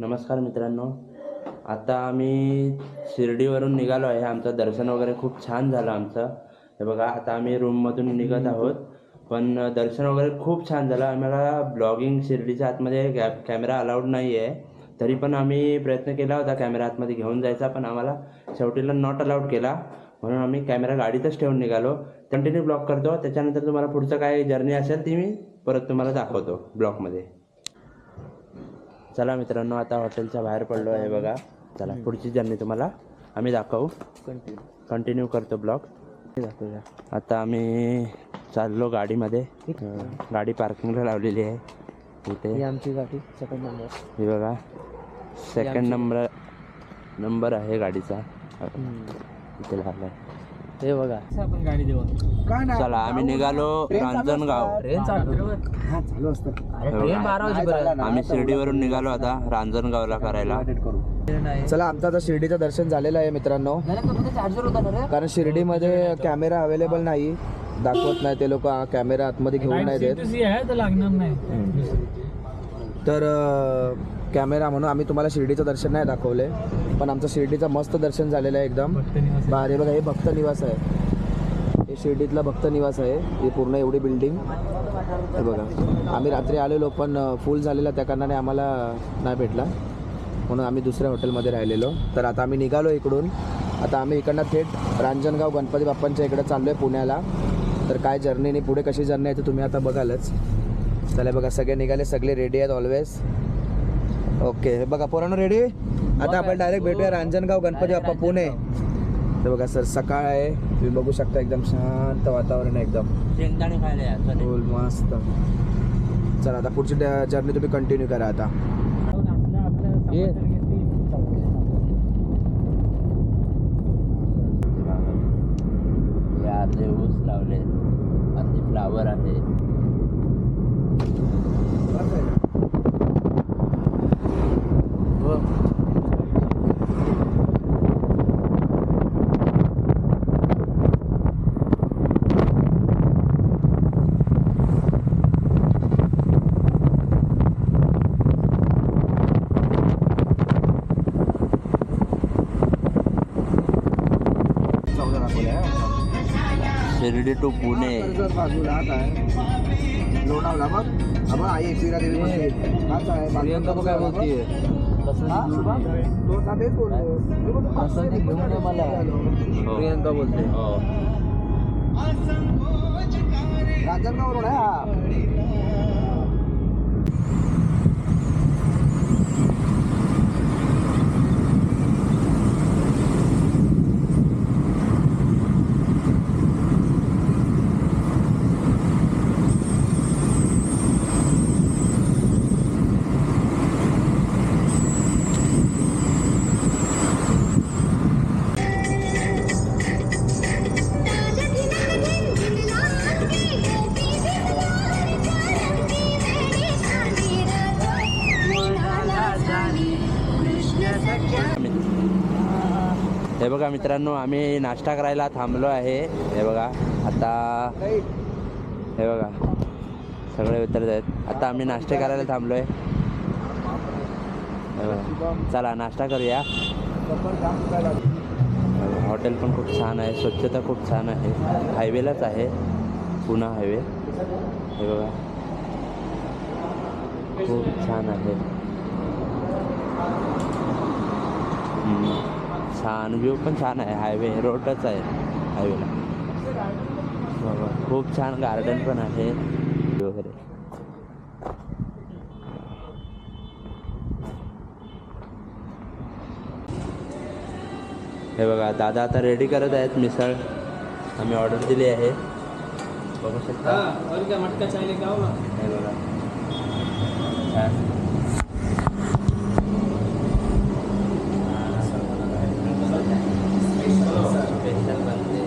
नमस्कार मित्रांनो. आता आम्ही शिर्डीवरून निघालो आहे. आमचं दर्शन वगैरे खूप छान झालं आमचं. हे बघा आता आम्ही रूममधून निघत आहोत. पण दर्शन वगैरे खूप छान झालं. आम्हाला ब्लॉगिंग शिर्डीच्या आतमध्ये कॅ कॅमेरा अलाउड नाही आहे तरी पण आम्ही प्रयत्न केला होता कॅमेरा आतमध्ये घेऊन जायचा पण आम्हाला शेवटीला नॉट अलाउड केला. म्हणून आम्ही कॅमेरा गाडीतच ठेवून निघालो. कंटिन्यू ब्लॉग करतो. त्याच्यानंतर तुम्हाला पुढचं काय जर्नी असेल ती मी परत तुम्हाला दाखवतो ब्लॉगमध्ये चला मित्रांनो आता हॉटेलच्या बाहेर पडलो आहे बघा. चला पुढची जर्नी तुम्हाला आम्ही दाखवू. कंटिन्यू करतो ब्लॉग दाखवूया. आता आम्ही चाललो गाडीमध्ये. गाडी पार्किंगला लावलेली आहे. इथे. ही आमची गाडी सेकंड नंबर हे बघा. सेकंड नंबर नंबर आहे गाडीचा. इथे लावला आहे हे बघा. आपण गाडी देऊ. चला आम्ही निघालो रांजणगाव. ट्रेन चालू. अरे ट्रेन बारा वाजेपर्यंत. आम्ही शिर्डीवरून निघालो आता रांजणगावला करायला. चला आमचं आता शिर्डीचं दर्शन झालेलं आहे मित्रांनो. कारण शिर्डीमध्ये कॅमेरा अवेलेबल नाही. दाखवत नाही ते लोक. कॅमेरा आतमध्ये घेऊन नाही देत. लागणार नाही. तर कॅमेरा म्हणून आम्ही तुम्हाला शिर्डीचं दर्शन नाही दाखवले पण आमचं शिर्डीचं मस्त दर्शन झालेलं आहे एकदम. बारे बघा हे भक्त निवास आहे. हे शिर्डीतला भक्त निवास आहे. ही पूर्ण एवढी बिल्डिंग हे बघा आम्ही रात्री आलेलो पण फुल झालेला त्या कारणाने आम्हाला नाही भेटला. म्हणून आम्ही दुसऱ्या हॉटेलमध्ये राहिलेलो. तर आता आम्ही निघालो इकडून. आता आम्ही इकडनं थेट रांजणगाव गणपती बाप्पांच्या इकडे चाललो आहे पुण्याला. तर काय जर्नीने पुढे कशी जर्नी आहे ते तुम्ही आता बघालच. चला बघा सगळे निघाले सगळे रेडी आहेत ऑलवेज ओके हे बघा पोरांनो रेडी आता आपण डायरेक्ट भेटूया रांजणगाव गणपती बाप्पा पुणे. हे बघा सर सकाळ आहे. तुम्ही बघू शकता एकदम शांत वातावरण आहे एकदम. फुल मस्त. चला आता पुढची जर्नी तुम्ही कंटिन्यू करा आता. ऊस लावले. अर्धे फ्लावर आहे. शिर्डी टू पुणे कर्जत बाजूला हाच आहे लोणावला मग आपण आई एकविरा देवी मंदिर हाच आहे प्रियंका बघ काय बोलतीये हा? तो आता तेच बोलतो असं ते घेऊन ये मला हो. प्रियंका बोलते हो। रांजणगाववरून आहे हा। बघा मित्रांनो आम्ही नाश्ता करायला थांबलो आहे. हे बघा आता हे बघा सगळे उतरत आहेत. आता आम्ही नाश्ते करायला थांबलो आहे हे बघा चला नाश्ता करूया. हॉटेल पण खूप छान आहे स्वच्छता खूप छान आहे. हायवेलाच आहे पुणा हायवे. हे बघा खूप छान आहे. छान व्ह्यू पण छान आहे. हायवे रोडच आहे हायवेला. बाबा खूप छान गार्डन पण आहे. वगैरे. हे बघा दादा आता रेडी करत आहेत मिसळ. आम्ही ऑर्डर दिली आहे. बघू शकता? हे बघा छान स्पेशल बनते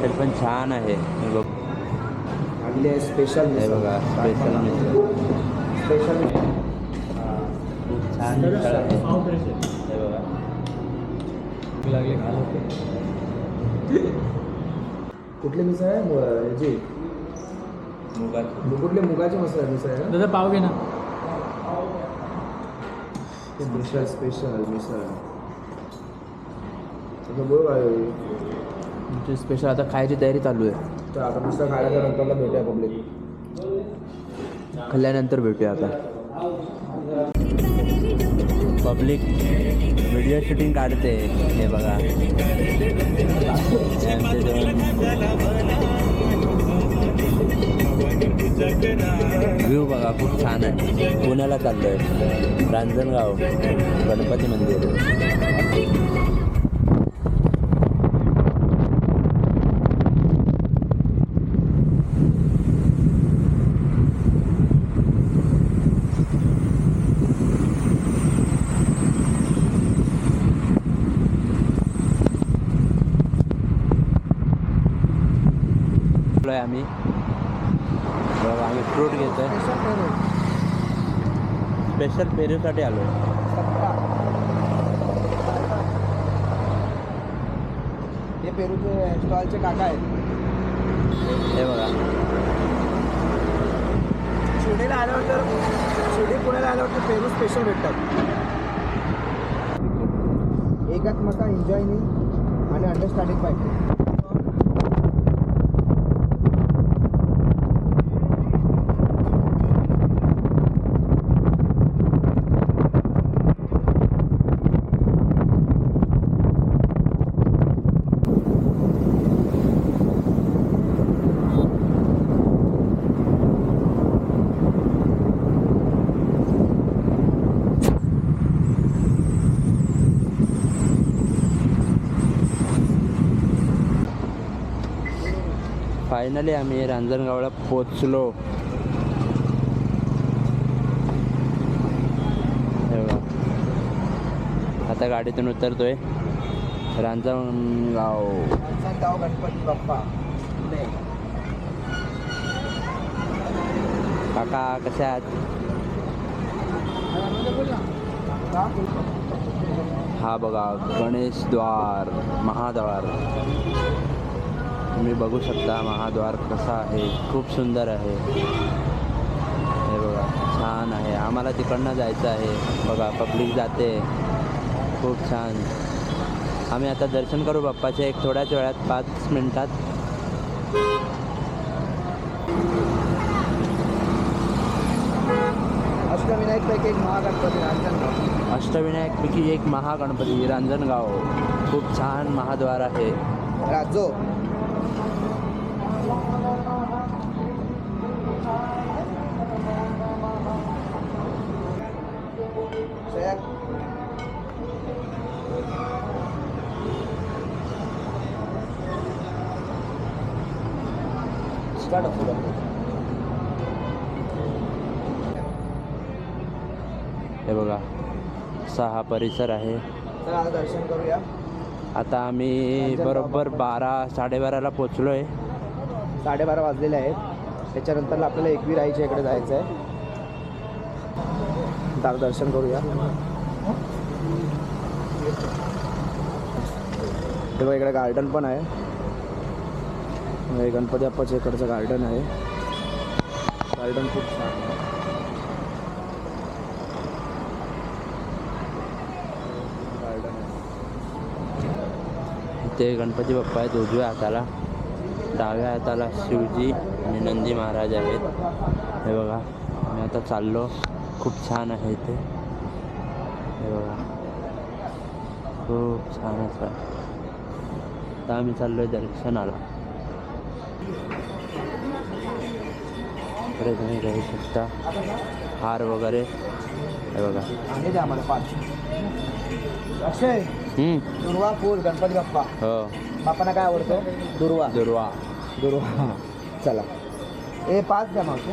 हॉटेल पण छान आहे. हे बघ आहे स्पेशल हे बघा स्पेशल मिसळ. स्पेशल खूप छान मिसळ आहे. हे बघा. लागले घाल कुठली मिसळ आहे? ह्याची मुगाची. कुठले मुगाचे मसाला मिसळ आहे? दादा पाव घे ना. Special special misal. आता बोल तुमची स्पेशल आता खायची तयारी चालू आहे. तर आता मिसळ खायला नंतरला भेटूया पब्लिक खाल्ल्यानंतर भेटूया आता. पब्लिक व्हिडिओ शूटिंग काढते हे बघा. व्ह्यू बघा खूप छान आहे. पुण्याला चाललोय. रांजणगाव गणपती मंदिर. आलोय आम्ही. बघा आम्ही फ्रूट घेतोय. स्पेशल पेरूसाठी आलो हे पेरूचे स्टॉलचे काका आहेत. हे बघा. शिर्डीला आल्यानंतर शिर्डी पुण्याला आल्यानंतर पेरू स्पेशल भेटतात. एकात्मका एन्जॉयनी आणि अंडरस्टँडिंग पाहिजे फायनली आम्ही रांजणगावला पोचलो. आता गाडीतून उतरतोय. रांजणगाव. गाव गणपती बाप्पा. काका कसे आहात? हा बघा गणेश द्वार महाद्वार. तुम्ही बघू शकता महाद्वार कसा आहे. खूप सुंदर आहे. हे बघा छान आहे. आम्हाला तिकडनं जायचं आहे. बघा पब्लिक जाते. खूप छान. आम्ही आता दर्शन करू बाप्पाचे. एक थोड्याच वेळात पाच मिनिटात. अष्टविनायकपैकी एक महागणपती रांजणगाव. अष्टविनायकपैकी एक महागणपती रांजणगाव. खूप छान महाद्वार आहे. राजो. सयाग स्टार्ट हे बघा असा हा परिसर आहे. चला आता दर्शन करूया. आता आम्ही बरोबर बारा साडेबाराला पोचलो आहे साडेबारा वाजलेले आहेत. त्याच्यानंतर आपल्याला एकवी राईच्या इकडे जायचं आहे दर्शन करूया. तेव्हा इकडे गार्डन पण आहे. गणपती बाप्पाच्या इकडचं गार्डन आहे. गार्डन खूप छान आहे. गार्डन आहे. इथे गणपती बाप्पा आहेत उजव्या हाताला. डाव्या हाताला शिवजी आणि नंदी महाराज आहेत. हे बघा मी आता चाललो. खूप छान आहे इथे हे. बघा खूप छान असं. आता आम्ही चाललो आहे दर्शनाला. इकडे तुम्ही घेऊ शकता. हार वगैरे. हे बघा. अक्षय! दुर्वा फूल गणपती बाप्पा. हो. बाप्पांना काय आवडतं? दुर्वा. दुर्वा. दुर्वा. चला. ए पाच द्या मावशी.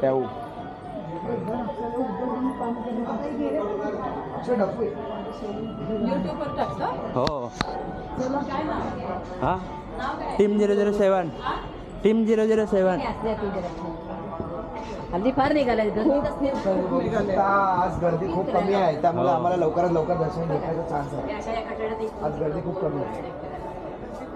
प्याऊ हो हां team zero zero seven team zero zero seven हल्ली फार. आता आज गर्दी खूप कमी आहे त्यामुळे. आम्हाला लवकरात लवकर दर्शन घेण्याचा चान्स आहे आज गर्दी खूप कमी आहे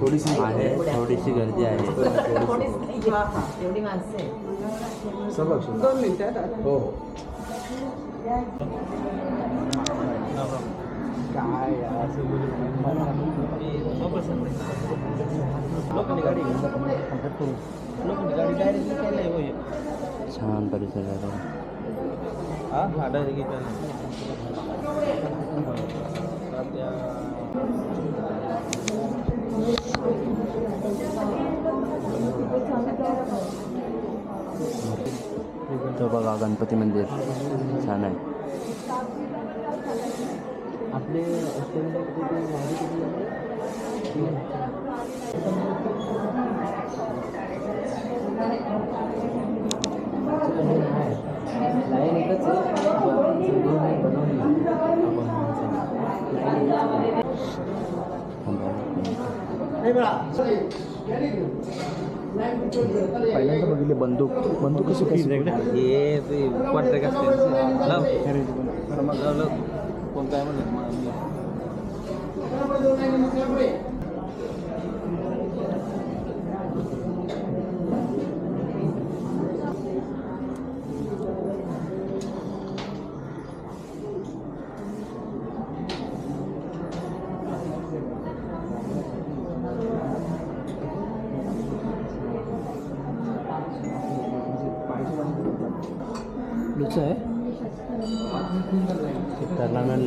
थोडीशी आहे थोडीशी गर्दी आहे. एवढी माणसं आहे दोन मिनिटात हो हो काय यार. छान परिसर आहे तो बघा गणपती मंदिर. छान आहे. आपले एकच पहिल्यांदा बघितले बंदूक. बंदूक कशी कशी कोण काय म्हणलं लुचं आहे टर्नामेंट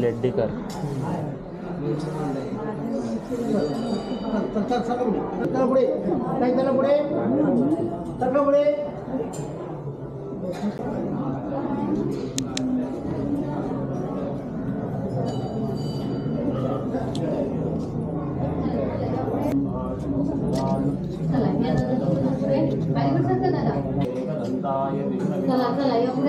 लेड्डीकर चला चला या पुढे. चला या पुढे. चला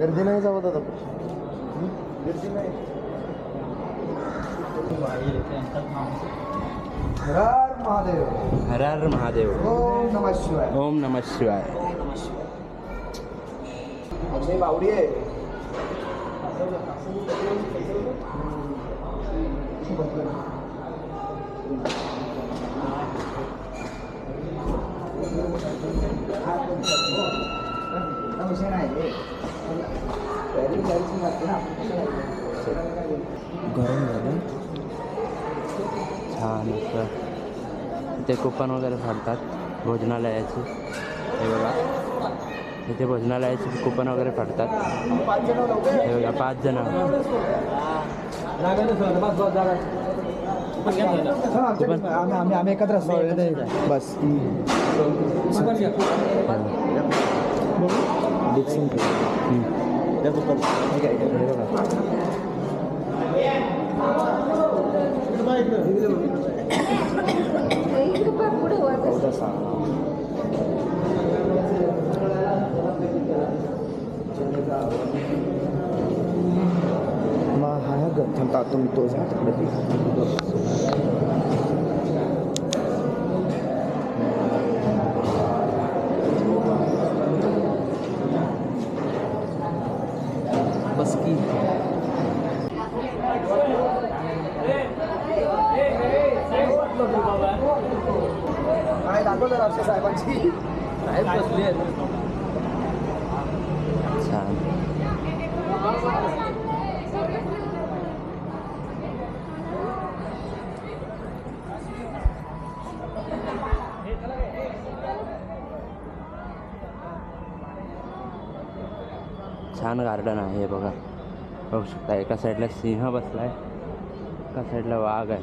गर्दी नाही जावत आता गर्दी नाही हर हर महादेव हर हर महादेव ओम नमः शिवाय ओम नमः शिवाय म्हणजे बावडी आहे गरम झालं. छान असं ते कुपन वगैरे फाडतात भोजनालयाचे. हे बघा. इथे भोजनालयाचे कुपन वगैरे फाडतात. हे बघा पाच जण. आम्ही एकत्र बस बस डिक्सिंग हे बघा चौदा सहा मग हा ग थांबता तुम्ही तो जा तिकडे की काय दाखव जरा अक्षय साहेबांची साहेब बसली आहेत छान छान गार्डन आहे हे बघा. बघू शकता एका साईडला सिंह बसलाय एका साईडला वाघ आहे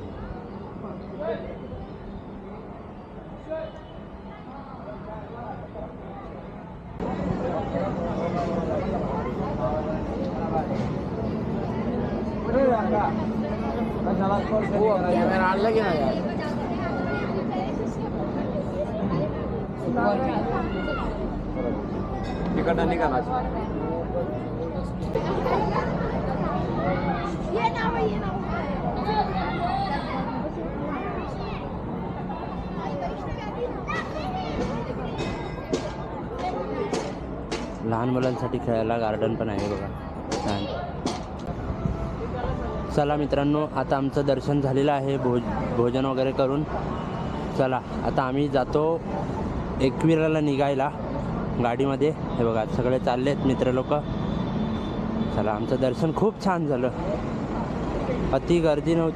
कॅमेरा आणला की नाही यार? तिकडनं निघाला लहान मुलांसाठी खेळायला गार्डन पण आहे बघा. छान. चला मित्रांनो आता आमचं दर्शन झालेलं आहे भोज भोजन वगैरे करून. चला आता आम्ही जातो एकविराला निघायला गाडीमध्ये. हे बघा सगळे चालले आहेत मित्र लोक. चला आमचं दर्शन खूप छान झालं. अति गर्दी नव्हती.